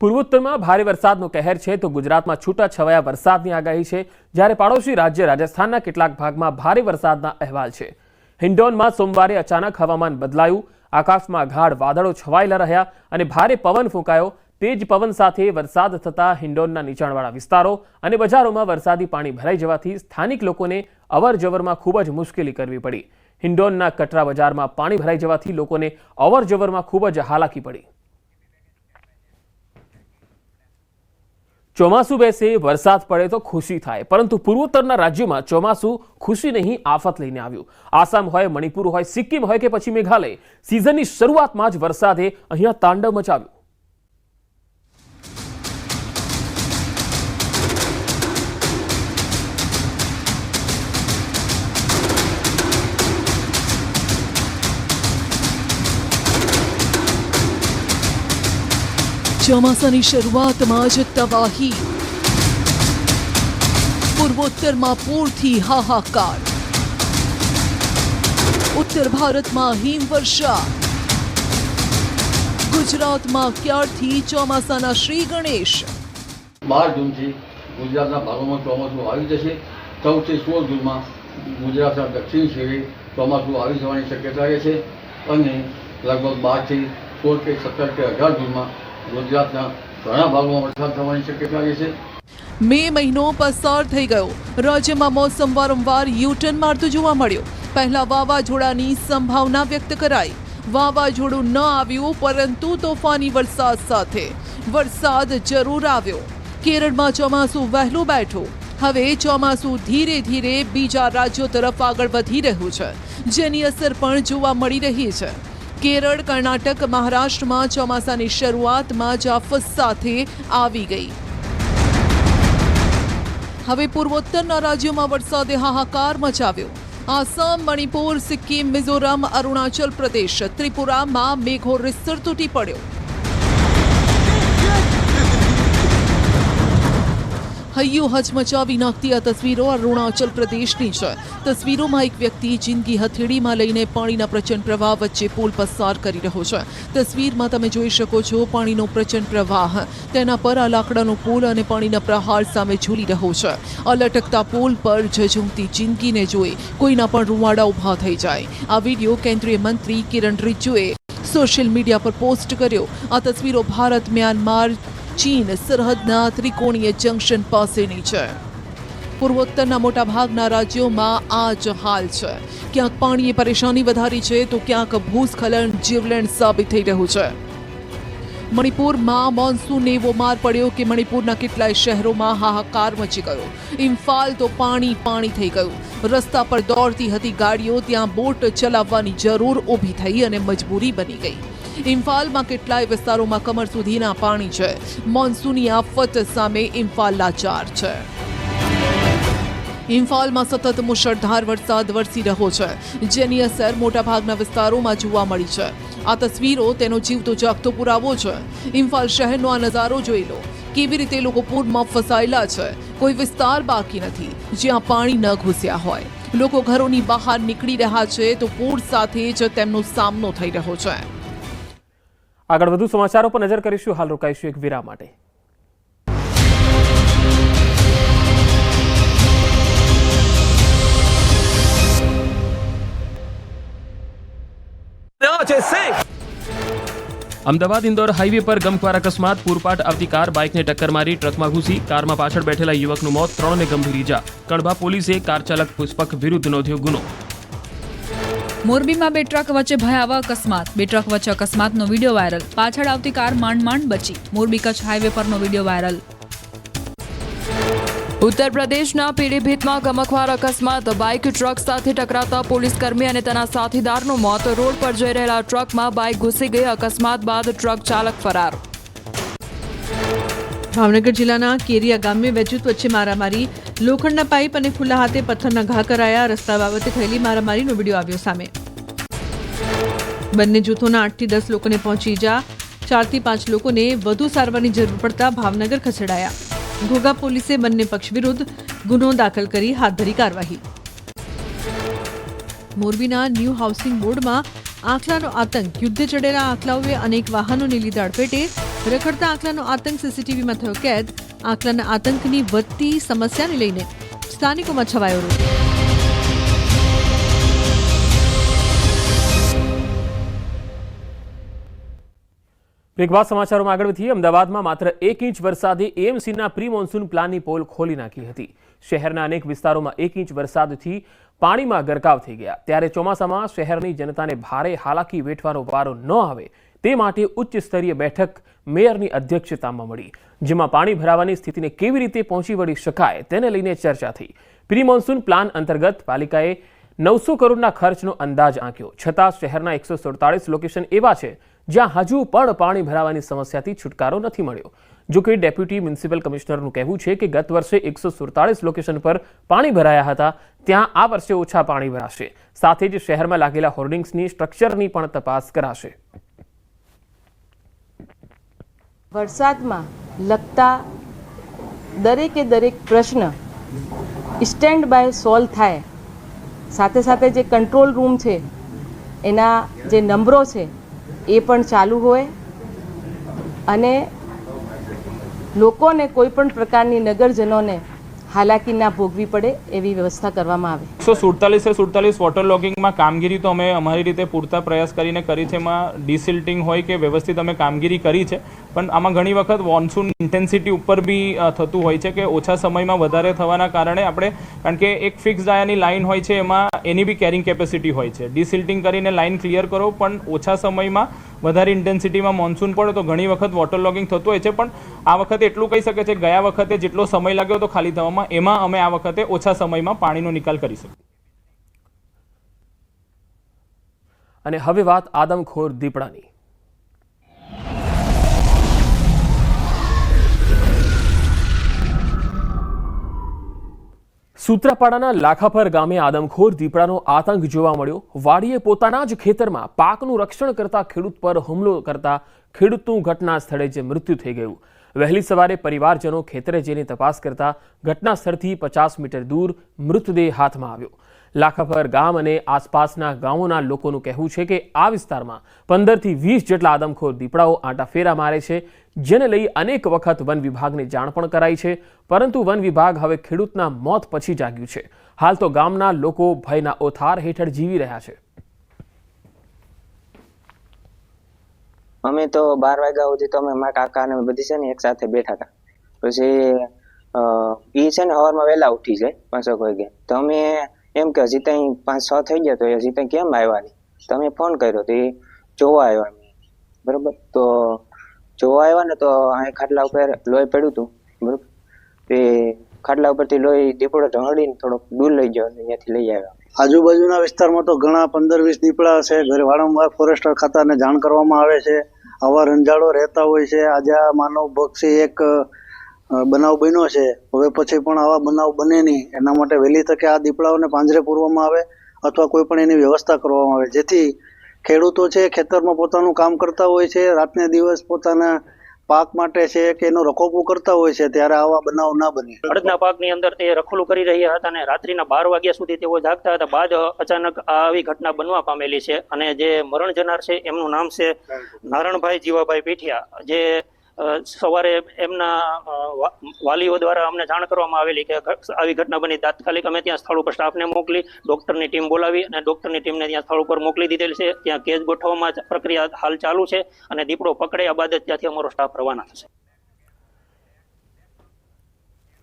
પૂર્વોત્તરમાં ભારે વરસાદનો કહેર છે તો ગુજરાતમાં છૂટા છવાયા વરસાદની આગાહી છે, જ્યારે પાડોશી રાજ્ય રાજસ્થાનના કેટલાક ભાગમાં ભારે વરસાદના અહેવાલ છે. હિન્ડોનમાં સોમવારે અચાનક હવામાન બદલાયું, આકાશમાં ગાઢ વાદળો છવાયેલા રહ્યા અને ભારે પવન ફૂંકાયો. તેજ પવન સાથે વરસાદ થતાં હિન્ડોનના નીચાણવાળા વિસ્તારો અને બજારોમાં વરસાદી પાણી ભરાઈ જવાથી સ્થાનિક લોકોને અવરજવરમાં ખૂબ જ મુશ્કેલી કરવી પડી. હિન્ડોનના કટરા બજારમાં પાણી ભરાઈ જવાથી લોકોને અવરજવરમાં ખૂબ જ હાલાકી પડી. ચોમાસું બેસે, વરસાદ પડે તો ખુશી થાય. પરંતુ પૂર્વોત્તરના રાજ્યોમાં ચોમાસું ખુશી નહીં, આફત લઈને આવ્યું. આસામ હોય, મણિપુર હોય, સિક્કિમ હોય કે પછી મેઘાલય, સિઝનની શરૂઆતમાં જ વરસાદે અહીંયા તાંડવ મચાવ્યું. ચોમાસાની શરૂઆતમાં જ તબાહી પૂર્વોત્તરમાં પૂરથી હાહાકાર. ઉત્તર ભારતમાં હિમવર્ષા. ગુજરાતમાં ક્યારથી ચોમાસાના શ્રી ગણેશ? બાર જૂનથી ગુજરાતના ભાગોમાં ચોમાસું આવી જશે. ચૌદથી સોળ જૂનમાં ગુજરાતના દક્ષિણ છેડે ચોમાસું આવી જવાની શક્યતા રહે છે. અને લગભગ બારથી સોળ કે સત્તર કે અઢાર જૂનમાં ગુજરાતના ઘણા ભાગમાં વરસાદ થવાની શક્યતા છે. મે મહિનો પસાર થઈ ગયો. રાજ્યમાં મોસમ વારંવાર યુટર્ન મારતું જોવા મળ્યું. પહેલા વાવાઝોડાની સંભાવના વ્યક્ત કરાઈ. વાવાઝોડું ન આવ્યું, પરંતુ તોફાની વરસાદ સાથે. વરસાદ જરૂર આવ્યો. કેરળમાં ચોમાસું વહેલું બેઠું. હવે ચોમાસું ધીરે ધીરે બીજા રાજ્યો તરફ આગળ વધી રહ્યું છે. જેની અસર પણ જોવા મળી રહી છે. કેરળ, કર્ણાટક, મહારાષ્ટ્રમાં ચોમાસાની શરૂઆતમાં જ સાથે આવી ગઈ. હવે પૂર્વોત્તરના રાજ્યોમાં વરસાદે હાહાકાર મચાવ્યો. આસામ, મણિપુર, સિક્કિમ, મિઝોરમ, અરુણાચલ પ્રદેશ, ત્રિપુરામાં મેઘો રીસર તૂટી પડ્યો. હૈયું હચમચાવી નાખતી આ તસવીરો અરુણાચલ પ્રદેશની છે. તસવીરોમાં એક વ્યક્તિ જિંદગી હથેળીમાં લઈને પાણીના પ્રચંડ પ્રવાહ વચ્ચે પુલ પસાર કરી રહ્યો છે. તસવીરમાં તમે જોઈ શકો છો પાણીનો પ્રચંડ પ્રવાહ. તેના પર આ લાકડાનો પુલ અને પાણીના પ્રહાર સામે ઝૂલી રહ્યો છે. અલટકતા પુલ પર ઝઝુમતી જિંદગીને જોઈ કોઈના પણ રૂવાડા ઊભા થઈ જાય. આ વીડિયો કેન્દ્રીય મંત્રી કિરણ રિજ્જુએ સોશિયલ મીડિયા પર પોસ્ટ કર્યો. આ તસવીરો ભારત મ્યાનમાર ચીન સરહદના ત્રિકોણીય જંકશન પાસેની છે. પૂર્વોત્તરના મોટાભાગના રાજ્યોમાં આ જ હાલ છે. ક્યાંક પાણીએ પરેશાની વધારી છે તો ક્યાંક ભૂસ્ખલન જીવલેણ સાબિત થઈ રહ્યું છે. મણિપુરમાં મોન્સૂન એવો માર પડ્યો કે મણિપુરના કેટલાય શહેરોમાં હાહાકાર મચી ગયો. ઇમ્ફાલ તો પાણી પાણી થઈ ગયું. રસ્તા પર દોડતી હતી ગાડીઓ, ત્યાં બોટ ચલાવવાની જરૂર ઊભી થઈ અને મજબૂરી બની ગઈ. ઇમ્ફાલમાં કેટલાય વિસ્તારોમાં કમર સુધીના પાણી છે. મોન્સૂની આફત સામે ઇમ્ફાલ લાચાર છે. ઇમ્ફાલમાં સતત મુશળધાર વરસાદ વરસી રહ્યો છે, જેની અસર મોટાભાગના વિસ્તારોમાં જોવા મળી છે. આ તસવીરો તેનો જીવતો જાગતો પુરાવો છે. ઇમ્ફાલ શહેરનો આ નજારો જોઈ લો. કેવી રીતે લોકો પૂરમાં ફસાયેલા છે, કોઈ વિસ્તાર બાકી નથી, જ્યાં પાણી ન ઘૂસ્યા હોય. લોકો ઘરોની બહાર નીકળી રહ્યા છે તો પૂર સાથે જ તેમનો સામનો થઈ રહ્યો છે. આગળ વધુ સમાચારો પર નજર કરીશું. હાલ રોકાઈશું એક વિરામ માટે. અમદાવાદ ઇન્દોર હાઈવે પર ગમખ્વાર અકસ્માત. પૂરપાટ આવતી કાર બાઇકને ટક્કર મારી ટ્રકમાં ઘૂસી. કારમાં પાછળ બેઠેલા યુવકનું મોત, ત્રણને ગંભીર ઈજા. કડભા પોલીસે કાર ચાલક પુષ્પક વિરુદ્ધ નોંધ્યો ગુનો. મોરબીમાં બે ટ્રક વચ્ચે ભયાવહ અકસ્માત. બે ટ્રક વચ્ચે અકસ્માતનો વીડિયો વાયરલ. પાછળ આવતી કાર માંડ માંડ બચી. મોરબી કચ્છ હાઈવે પરનો વીડિયો વાયરલ. ઉત્તર પ્રદેશના પીડીભીતમાં ગમખવાર અકસ્માત. બાઇક ટ્રક સાથે ટકરાતા પોલીસ કર્મી અને તેના સાથીદારનું મોત. રોડ પર જઈ રહેલા ટ્રકમાં બાઇક ઘૂસી ગઈ. અકસ્માત બાદ ટ્રક ચાલક ફરાર. ભાવનગર જિલ્લાના કેરિયા ગામે વેજૂત વચ્ચે મારામારી લોખંડના પાઇપ અને ખુલ્લા હાથે પથ્થરના ઘા કરાયા. રસ્તા બાબતે થયેલી મારામારીનો વીડિયો આવ્યો સામે. બંને જૂથોના આઠથી દસ લોકોને પહોંચી ઇજા ચારથી પાંચ લોકોને વધુ સારવારની જરૂર પડતા ભાવનગર ખસેડાયા. ઘોઘા પોલીસે બંને પક્ષ વિરુદ્ધ ગુનો દાખલ કરી હાથ ધરી કાર્યવાહી. મોરબીના ન્યૂ હાઉસિંગ બોર્ડમાં આખલાનો આતંક. યુદ્ધે ચડેલા આખલાઓએ અનેક વાહનોને લીધે અડફેટે રખડતા આંકલાનો આતંક સીસીટીવીમાં થયો કેદ. આંકલાના આતંકની વધતી સમસ્યાને લઈને સ્થાનિકોમાં છવાયો રોષ. બાદ સમાચારોમાં આગળ વધીએ. અમદાવાદમાં માત્ર એક ઇંચ વરસાદે એએમસીના પ્રી મોન્સૂન પ્લાનની પોલ ખોલી નાખી હતી. શહેરના અનેક વિસ્તારોમાં એક ઇંચ વરસાદથી પાણીમાં ગરકાવ થઈ ગયા. ત્યારે ચોમાસામાં શહેરની જનતાને ભારે હાલાકી વેઠવાનો વારો ન આવે તે માટે ઉચ્ચ સ્તરીય બેઠક મેયરની અધ્યક્ષતામાં મળી, જેમાં પાણી ભરાવાની સ્થિતિને કેવી રીતે પહોંચી વળી શકાય તેને લઈને ચર્ચા થઈ. પ્રી મોન્સૂન પ્લાન અંતર્ગત પાલિકાએ નવસો કરોડના ખર્ચનો અંદાજ આંક્યો. છતાં શહેરના એકસો સુડતાળીસ લોકેશન એવા છે જ્યાં હજુ પણ પાણી ભરાવાની સમસ્યાથી છુટકારો નથી મળ્યો. જો કે ડેપ્યુટી મ્યુનિસિપલ કમિશનરનું કહેવું છે કે ગત વર્ષે એકસો સુડતાળીસ લોકેશન પર પાણી ભરાયા હતા, ત્યાં આ વર્ષે ઓછા પાણી ભરાશે. સાથે જ શહેરમાં લાગેલા હોર્ડિંગ્સની, સ્ટ્રક્ચરની પણ તપાસ કરાશે. વરસાદમાં લગતા દરેકે દરેક પ્રશ્ન સ્ટેન્ડ બાય સોલ્વ થાય. સાથે સાથે જે કંટ્રોલ રૂમ છે, એના જે નંબરો છે, એ પણ ચાલુ હોય. અને લોકોને કોઈ પણ પ્રકારની નગરજનોને હાલાકી ના ભોગવી પડે એવી વ્યવસ્થા કરવામાં આવે. એકસો સુડતાલીસે સુડતાલીસ વોટર લોગિંગમાં કામગીરી તો અમે અમારી રીતે પૂરતા પ્રયાસ કરીને કરી છે. એમાં ડિસિલ્ટિંગ હોય કે વ્યવસ્થિત અમે કામગીરી કરી છે. પણ આમાં ઘણી વખત મોન્સૂન ઇન્ટેન્સિટી ઉપર બી થતું હોય છે કે ઓછા સમયમાં વધારે થવાના કારણે આપણે, કારણ કે એક ફિક્સ ડાયાની લાઇન હોય છે, એમાં એની બી કેરિંગ કેપેસિટી હોય છે. ડિસિલ્ટિંગ કરીને લાઇન ક્લિયર કરો, પણ ઓછા સમયમાં વધારે ઇન્ટેન્સિટીમાં મોન્સૂન પડે તો ઘણી વખત વોટર લોગિંગ થતું હોય છે, પણ આ વખતે એટલું કહી શકે છે, ગયા વખતે જેટલો સમય લાગ્યો હતો ખાલી થવામાં, એમાં અમે આ વખતે ઓછા સમયમાં પાણીનો નિકાલ કરી શકીએ. અને હવે વાત આદમખોર દીપડાની. સૂત્રાપાડાના લાખાપર ગામે આદમખોર દીપડાનો આતંક જોવા મળ્યો. વાડીએ પોતાના જ ખેતરમાં પાકનું રક્ષણ કરતા ખેડૂત પર હુમલો કરતા ખેડૂતનું ઘટના સ્થળે જે મૃત્યુ થઈ ગયું. વહેલી સવારે પરિવારજનો ખેતરે જઈને તપાસ કરતા ઘટના સ્થળથી પચાસ મીટર દૂર મૃતદેહ હાથમાં આવ્યો. લાખાપર ગામ અને આસપાસના ગામોના લોકોનું કહેવું છે કે આ વિસ્તારમાં પંદરથી વીસ જેટલા આદમખોર દીપડાઓ આંટાફેરા મારે છે, જેને લઈ અનેક વખત વન વિભાગને જાણ પણ કરાઈ છે, પરંતુ વન વિભાગ હવે ખેડૂતના મોત પછી જાગ્યું છે. હાલ તો ગામના લોકો ભયના ઓથાર હેઠળ જીવી રહ્યા છે. અમે તો બાર વાગ્યા સુધી તો અમે મારા કાકા અને બધી છે ને એક સાથે બેઠા હતા. પછી એ છે ને હવારમાં વહેલા ઉઠી જાય પાંચ વાગે. તો અમે એમ કે હજી ત્યાં પાંચ છ થઈ ગયા તો હજી ત્યાં કેમ આવ્યા નહીં? તમે ફોન કર્યો તો એ જોવા આવ્યા અમે બરોબર? તો જોવા આવ્યા ને તો અહીં ખાટલા ઉપર લોહી પડ્યું હતું. બરોબર? તે ખાટલા ઉપરથી લોહી દીપડો ઢળીને થોડોક દૂર લઈ ગયો અહીંયાથી લઈ આવ્યા. આજુબાજુના વિસ્તારમાં તો ઘણા પંદર વીસ દીપડા છે. ઘરે વારંવાર ફોરેસ્ટર ખાતાને જાણ કરવામાં આવે છે. આવા રંજાડો રહેતા હોય છે. આજે આ માનવ પક્ષી એક બનાવ બન્યો છે. હવે પછી પણ આવા બનાવ બને નહીં. એના માટે વહેલી તકે આ દીપડાઓને પાંજરે પૂરવામાં આવે અથવા કોઈ પણ એની વ્યવસ્થા કરવામાં આવે. જેથી ખેડૂતો છે ખેતરમાં પોતાનું કામ કરતા હોય છે રાતને દિવસ પોતાના પાક માટે છે કે એનો રખોપો કરતા હોય છે ત્યારે આવા બનાવ ના બને. અડદના પાકની અંદર તે રખોલું કરી રહ્યા હતા અને રાત્રિના બાર વાગ્યા સુધી તેઓ જાગતા હતા. બાદ અચાનક આ આવી ઘટના બનવા પામેલી છે અને જે મરણ જનાર છે એમનું નામ છે નારણભાઈ જીવાભાઈ પીઠિયા. જે સવારે એમના વાલીઓ દ્વારા અમને જાણ કરવામાં આવેલી કે આવી ઘટના બની. તાત્કાલિક અમે ત્યાં સ્થળ ઉપર સ્ટાફને મોકલી, ડોક્ટરની ટીમ બોલાવી અને ડોક્ટરની ટીમને ત્યાં સ્થળ ઉપર મોકલી દીધેલ છે. ત્યાં કેસ ગોઠવવામાં પ્રક્રિયા હાલ ચાલુ છે અને દીપડો પકડ્યા બાદ જ ત્યાંથી અમારો સ્ટાફ રવાના થશે.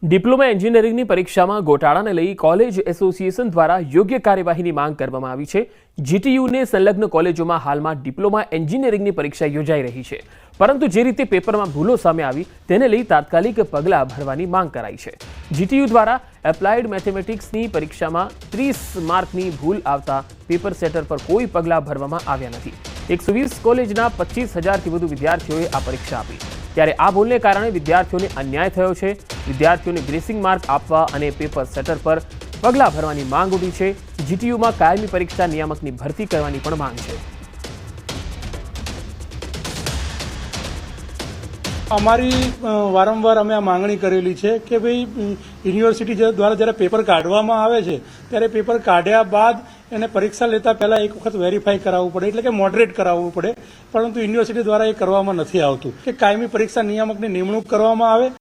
ડિપ્લોમા એન્જિનિયરિંગની પરીક્ષામાં ગોટાળાને લઈ કોલેજ એસોસિએશન દ્વારા યોગ્ય કાર્યવાહીની માંગ કરવામાં આવી છે. જીટીયુને સંલગ્ન કોલેજોમાં હાલમાં ડિપ્લોમા એન્જિનિયરિંગની પરીક્ષા યોજાઈ રહી છે. પરંતુ જે રીતે પેપરમાં ભૂલો સામે આવી, તેને લઈ તાત્કાલિક પગલાં ભરવાની માંગ કરાઈ છે. જીટીયુ દ્વારા એપ્લાઇડ મેથેમેટિક્સની પરીક્ષામાં ત્રીસ માર્કની ભૂલ આવતા પેપર સેટર પર કોઈ પગલાં ભરવામાં આવ્યા નથી. એકસો વીસ કોલેજના પચીસ હજારથી વધુ વિદ્યાર્થીઓએ આ પરીક્ષા આપી. ત્યારે આ ભૂલને કારણે વિદ્યાર્થીઓને અન્યાય થયો છે. વિદ્યાર્થીઓને ગ્રેસિંગ માર્ક આપવા અને પેપર સેટર પર પગલાં ભરવાની માંગ ઉઠી છે. જીટીયુમાં કાયમી પરીક્ષા નિયામકની ભરતી કરવાની પણ માંગ છે. અમારી વારંવાર અમે આ માંગણી કરેલી છે કે ભાઈ યુનિવર્સિટી દ્વારા જ્યારે પેપર કાઢવામાં આવે છે, ત્યારે પેપર કાઢ્યા બાદ એને પરીક્ષા લેતા પહેલા એક વખત વેરીફાઈ કરાવવું પડે, એટલે કે મોડરેટ કરાવવું પડે. પરંતુ યુનિવર્સિટી દ્વારા એ કરવામાં નથી આવતું કે કાયમી પરીક્ષા નિયામકની નિમણૂક કરવામાં આવે.